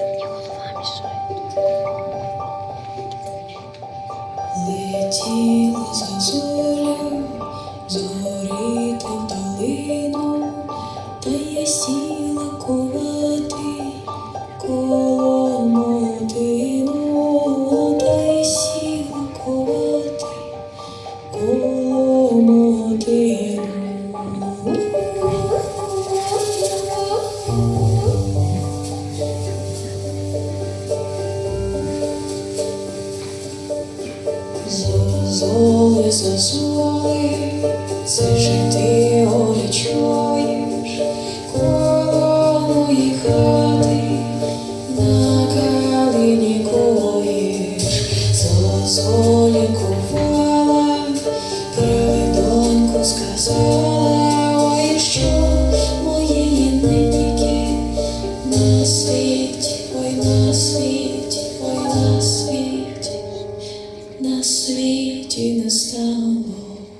мені голова мішає. Летіли за зорю, зорі та долину, та я сіла. soul is a swallow.